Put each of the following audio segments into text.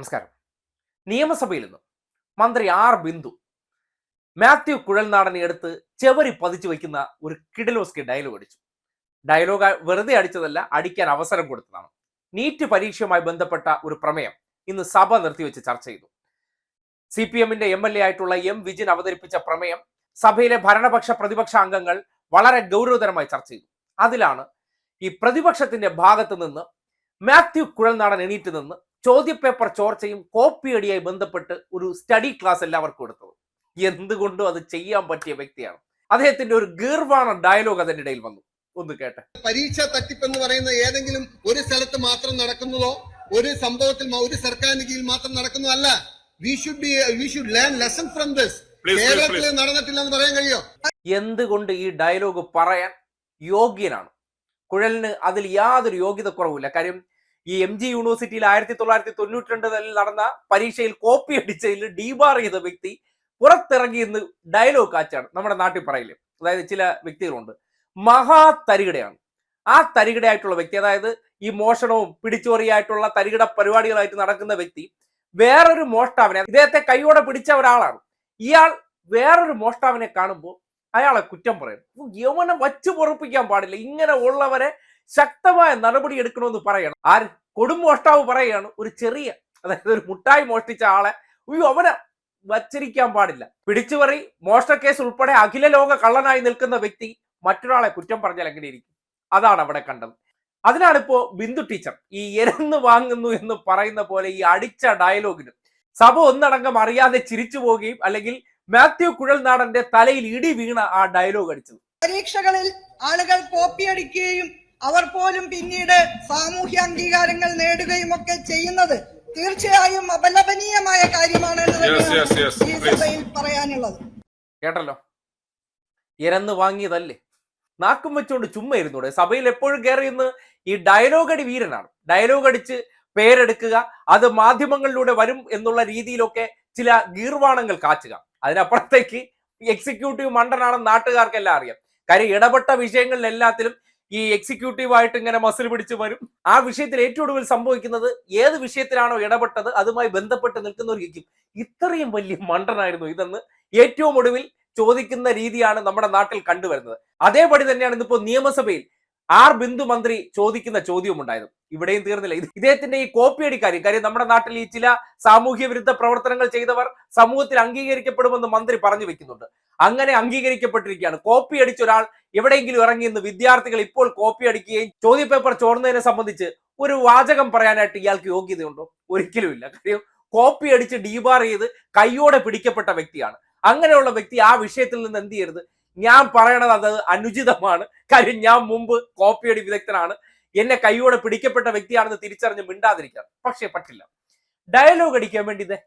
നമസ്കാരം. നിയമസഭയിൽ നിന്ന് മന്ത്രി ആർ ബിന്ദു മാത്യു കുഴൽനാടനെ എടുത്ത് ചെവരി പതിച്ചു വയ്ക്കുന്ന ഒരു കിഡിലോസ്കി ഡയലോഗ് അടിച്ചു. ഡയലോഗ് വെറുതെ അടിച്ചതല്ല അടിക്കാൻ അവസരം കൊടുത്തതാണ്. നീറ്റ് പരീക്ഷയുമായി ബന്ധപ്പെട്ട ഒരു പ്രമേയം ഇന്ന് സഭ നിർത്തിവെച്ച് ചർച്ച ചെയ്തു. സി പി എമ്മിന്റെ എം എൽ എ ആയിട്ടുള്ള എം വിജിൻ അവതരിപ്പിച്ച പ്രമേയം സഭയിലെ ഭരണപക്ഷ പ്രതിപക്ഷ അംഗങ്ങൾ വളരെ ഗൗരവതരമായി ചർച്ച ചെയ്തു. അതിലാണ് ഈ പ്രതിപക്ഷത്തിന്റെ ഭാഗത്ത് നിന്ന് മാത്യു കുഴൽനാടൻ എണീറ്റ് നിന്ന് ചോദ്യപേപ്പർ ചോർച്ചയും കോപ്പിയടിയായി ബന്ധപ്പെട്ട് ഒരു സ്റ്റഡി ക്ലാസ് എല്ലാവർക്കും എടുത്തത്. എന്തുകൊണ്ടും അത് ചെയ്യാൻ പറ്റിയ വ്യക്തിയാണ്. അദ്ദേഹത്തിന്റെ ഒരു ഗീർവാണ ഡയലോഗ് അതിന്റെ ഇടയിൽ വന്നു. ഒന്ന് കേട്ടെ. പരീക്ഷ തട്ടിപ്പ് എന്ന് പറയുന്ന ഏതെങ്കിലും ഒരു സ്ഥലത്ത് മാത്രം നടക്കുന്നതോ ഒരു സംഭവത്തിൽ ഒരു സർക്കാരിന് കീഴിൽ മാത്രം നടക്കുന്നതല്ല we should be we should learn lesson from this കേരളത്തിൽ നടന്നിട്ടില്ല എന്ന് പറയാൻ കഴിയോ? എന്തുകൊണ്ട് ഈ ഡയലോഗ് പറയാൻ യോഗ്യനാണ്? കുഴലിന് അതിൽ യാതൊരു യോഗ്യത കുറവില്ല. കാര്യം ഈ എം ജി യൂണിവേഴ്സിറ്റിയിൽ ആയിരത്തി തൊള്ളായിരത്തി തൊണ്ണൂറ്റി രണ്ടിൽ നടന്ന പരീക്ഷയിൽ കോപ്പി അടിച്ചതിൽ ഡീബാർ ചെയ്ത വ്യക്തി പുറത്തിറങ്ങി എന്ന് ഡയലോഗ് കാച്ചാണ് നമ്മുടെ നാട്ടിൽ പറയില്ലേ അതായത് ചില വ്യക്തികളുണ്ട്. മഹാ തരികിടയാണ്. ആ തരികിടയായിട്ടുള്ള വ്യക്തി അതായത് ഈ മോഷണവും പിടിച്ചോറിയായിട്ടുള്ള തരികിട പരിപാടികളായിട്ട് നടക്കുന്ന വ്യക്തി വേറൊരു മോഷ്ടാവിനെ ഇദ്ദേഹത്തെ കൈയോടെ പിടിച്ച ഒരാളാണ്. ഇയാൾ വേറൊരു മോഷ്ടാവിനെ കാണുമ്പോൾ അയാളെ കുറ്റം പറയും. യവനെ വച്ചു പൊറപ്പിക്കാൻ പാടില്ല. ഇങ്ങനെ ഉള്ളവരെ ശക്തമായ നടപടി എടുക്കണമെന്ന് പറയണം. ആര്? കൊടുമോഷ്ടാവ് പറയുകയാണ് ഒരു ചെറിയ അതായത് ഒരു മുട്ടായി മോഷ്ടിച്ച ആളെ ഉയ്യോ അവനെ വച്ചിരിക്കാൻ പാടില്ല. പിടിച്ചുപറി മോഷ്ടക്കേസ് ഉൾപ്പെടെ അഖില ലോക കള്ളനായി നിൽക്കുന്ന വ്യക്തി മറ്റൊരാളെ കുറ്റം പറഞ്ഞാൽ എങ്ങനെ ഇരിക്കും? അതാണ് അവിടെ കണ്ടത്. അതിനാണ് ഇപ്പോ ബിന്ദു ടീച്ചർ ഈ എരന്ന് വാങ്ങുന്നു എന്ന് പറയുന്ന പോലെ ഈ അടിച്ച ഡയലോഗിനും. സഭ ഒന്നടങ്കം അറിയാതെ ചിരിച്ചു പോവുകയും അല്ലെങ്കിൽ മാത്യു കുഴൽനാടന്റെ തലയിൽ ഇടി വീണ ആ ഡയലോഗ് അടിച്ചത്. പരീക്ഷകളിൽ ആളുകൾ കോപ്പിയടിക്കുകയും അവർ പോലും പിന്നീട് സാമൂഹ്യ അംഗീകാരങ്ങൾ നേടുകയും ഒക്കെ ചെയ്യുന്നത് തീർച്ചയായും അപലപനീയമായ കാര്യമാണ് എന്ന് Yes, തന്നെയാണ് yes, yes, ഈ സഭയിൽ പറയാനുള്ളത്. കേട്ടല്ലോ? ഇരന്ന് വാങ്ങിയതല്ലേ? നാക്കും വെച്ചുകൊണ്ട് ചുമ്മാ ഇരുന്നൂടെ? സഭയിൽ എപ്പോഴും കയറി ഇന്ന് ഈ ഡയലോഗ് അടി വീരനാണ്. ഡയലോഗ് അടിച്ച് പേരെടുക്കുക അത് മാധ്യമങ്ങളിലൂടെ വരും എന്നുള്ള രീതിയിലൊക്കെ ചില ഗീർവാണങ്ങൾ കാച്ചുക. അതിനപ്പുറത്തേക്ക് എക്സിക്യൂട്ടീവ് മണ്ടനാണെന്ന് നാട്ടുകാർക്കെല്ലാം അറിയാം. കാര്യം ഇടപെട്ട വിഷയങ്ങളിൽ എല്ലാത്തിലും ഈ എക്സിക്യൂട്ടീവ് ആയിട്ട് ഇങ്ങനെ മസിൽ പിടിച്ച് വരും. ആ വിഷയത്തിൽ ഏറ്റവും ഒടുവിൽ സംഭവിക്കുന്നത് ഏത് വിഷയത്തിലാണോ ഇടപെട്ടത് അതുമായി ബന്ധപ്പെട്ട് നിൽക്കുന്ന ഒരു നിൽക്കുന്നവർക്ക് ഇത്രയും വലിയ മണ്ടനായിരുന്നു ഇതെന്ന് ഏറ്റവും ഒടുവിൽ ചോദിക്കുന്ന രീതിയാണ് നമ്മുടെ നാട്ടിൽ കണ്ടുവരുന്നത്. അതേപടി തന്നെയാണ് ഇന്നിപ്പോ നിയമസഭയിൽ ആർ ബിന്ദു മന്ത്രി ചോദിക്കുന്ന ചോദ്യവും ഉണ്ടായിരുന്നു ഇവിടെയും തീർന്നില്ല. ഇദ്ദേഹത്തിന്റെ ഈ കോപ്പിയടി കാര്യം കാര്യം നമ്മുടെ നാട്ടിൽ ഈ ചില സാമൂഹ്യ വിരുദ്ധ പ്രവർത്തനങ്ങൾ ചെയ്തവർ സമൂഹത്തിൽ അംഗീകരിക്കപ്പെടുമെന്ന് മന്ത്രി പറഞ്ഞു വെക്കുന്നുണ്ട്. അങ്ങനെ അംഗീകരിക്കപ്പെട്ടിരിക്കുകയാണ്. കോപ്പി അടിച്ച ഒരാൾ എവിടെയെങ്കിലും ഇറങ്ങി എന്ന് വിദ്യാർത്ഥികൾ ഇപ്പോൾ കോപ്പി അടിക്കുകയും ചോദ്യപേപ്പർ ചോർന്നതിനെ സംബന്ധിച്ച് ഒരു വാചകം പറയാനായിട്ട് ഇയാൾക്ക് യോഗ്യതയുണ്ടോ? ഒരിക്കലും ഇല്ല. കാര്യം കോപ്പി അടിച്ച് ഡീബാർ ചെയ്ത് കൈയോടെ പിടിക്കപ്പെട്ട വ്യക്തിയാണ്. അങ്ങനെയുള്ള വ്യക്തി ആ വിഷയത്തിൽ നിന്ന് എന്ത് ചെയ്യരുത്? ഞാൻ പറയണത് അത് അനുചിതമാണ്. കാര്യം ഞാൻ മുമ്പ് കോപ്പിയടി വിദഗ്ധനാണ്. എന്നെ കൈയോടെ പിടിക്കപ്പെട്ട വ്യക്തിയാണെന്ന് തിരിച്ചറിഞ്ഞ് മിണ്ടാതിരിക്കാം. പക്ഷേ പറ്റില്ല. ഡയലോഗ് അടിക്കാൻ വേണ്ടി ദേ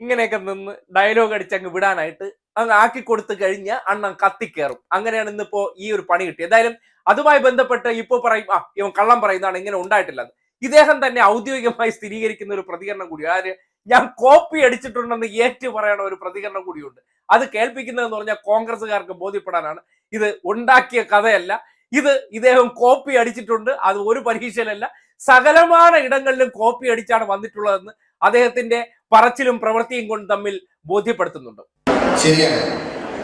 ഇങ്ങനെയൊക്കെ നിന്ന് ഡയലോഗ് അടിച്ച് അങ്ങ് വിടാനായിട്ട് അങ്ങ് ആക്കി കൊടുത്തു കഴിഞ്ഞ് അണ്ണൻ കത്തിക്കേറും. അങ്ങനെയാണ് ഇന്നിപ്പോ ഈ ഒരു പണി കിട്ടി എന്തായാലും അതുമായി ബന്ധപ്പെട്ട് ഇപ്പോ പറയും ആ ഇവൻ കള്ളം പറയുന്നതാണ് ഇങ്ങനെ ഉണ്ടായിട്ടില്ല. ഇദ്ദേഹം തന്നെ ഔദ്യോഗികമായി സ്ഥിരീകരിക്കുന്ന ഒരു പ്രതികരണം കൂടി ആര് ഞാൻ കോപ്പി അടിച്ചിട്ടുണ്ടെന്ന് ഏറ്റു പറയണ ഒരു പ്രതികരണം കൂടിയുണ്ട്. അത് കേൾപ്പിക്കുന്നതെന്ന് പറഞ്ഞാൽ കോൺഗ്രസ്സുകാർക്ക് ബോധ്യപ്പെടാനാണ്. ഇത് ഉണ്ടാക്കിയ കഥയല്ല. ഇത് ഇദ്ദേഹം കോപ്പി അടിച്ചിട്ടുണ്ട്. അത് ഒരു പരീക്ഷയിലല്ല. സകലമായ ഇടങ്ങളിലും കോപ്പി അടിച്ചാണ് വന്നിട്ടുള്ളതെന്ന് അദ്ദേഹത്തിന്റെ പറച്ചിലും പ്രവൃത്തിയും കൊണ്ട് തമ്മിൽ ബോധ്യപ്പെടുത്തുന്നുണ്ട്. ശരിയാണ്.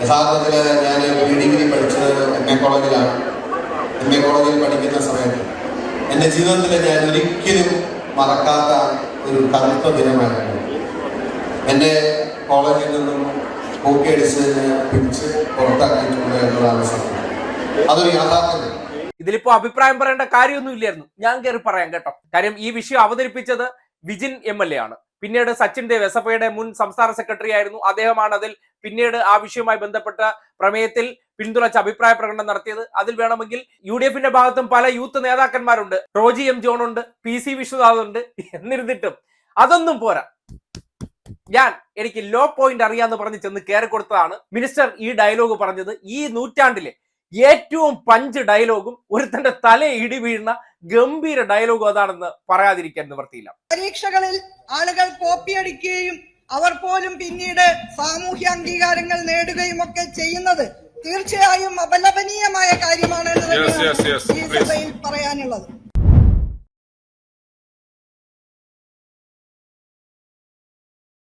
യഥാർത്ഥത്തിൽ ഞാൻ ഡിഗ്രി പഠിച്ചത് എം എ കോളേജിലാണ്. എം എ കോളേജിൽ പഠിക്കുന്ന സമയത്ത് എന്റെ ജീവിതത്തിൽ ഞാൻ ഒരിക്കലും മറക്കാത്ത ഒരു കറുത്ത ദിനമാണ് എന്റെ കോളേജിൽ നിന്നും അടിച്ചതിന് പിടിച്ച് പുറത്താക്കിയിട്ടുണ്ട് എന്നതാണ് സത്യം. അതൊരു യാഥാർത്ഥ്യം. ഇതിലിപ്പോ അഭിപ്രായം പറയേണ്ട കാര്യമൊന്നും ഇല്ലായിരുന്നു. ഞാൻ കയറി പറയാം കേട്ടോ. കാര്യം ഈ വിഷയം അവതരിപ്പിച്ചത് വിജിൻ എം എൽ എ ആണ്. പിന്നീട് സച്ചിൻ ദേവ് എസ് എഫ് ഐയുടെ മുൻ സംസ്ഥാന സെക്രട്ടറി ആയിരുന്നു. അദ്ദേഹമാണ് അതിൽ പിന്നീട് ആ വിഷയവുമായി ബന്ധപ്പെട്ട പ്രമേയത്തിൽ പിന്തുണച്ച് അഭിപ്രായ പ്രകടനം നടത്തിയത്. അതിൽ വേണമെങ്കിൽ യു ഡി എഫിന്റെ ഭാഗത്തും പല യൂത്ത് നേതാക്കന്മാരുണ്ട്. റോജി എം ജോൺ ഉണ്ട് പി സി വിശ്വനാഥ് ഉണ്ട് എന്നിരുന്നിട്ടും അതൊന്നും പോരാ. ഞാൻ എനിക്ക് ലോ പോയിന്റ് അറിയാന്ന് പറഞ്ഞ് ചെന്ന് കയറി കൊടുത്തതാണ് മിനിസ്റ്റർ ഈ ഡയലോഗ് പറഞ്ഞത് ഈ നൂറ്റാണ്ടിലെ ഏറ്റവും പഞ്ച് ഡയലോഗും ഒരുത്തന്റെ തല ഇടി വീഴുന്ന ഗംഭീര ഡയലോഗും അതാണെന്ന് പറയാതിരിക്കാൻ നിവർത്തിയില്ല പരീക്ഷകളിൽ ആളുകൾ കോപ്പി കോപ്പിയടിക്കുകയും അവർ പോലും പിന്നീട് സാമൂഹ്യ അംഗീകാരങ്ങൾ നേടുകയും ഒക്കെ ചെയ്യുന്നത് തീർച്ചയായും അപലപനീയമായ കാര്യമാണ് എന്ന് തന്നെയാണ് ഈ സഭയിൽ പറയാനുള്ളത്.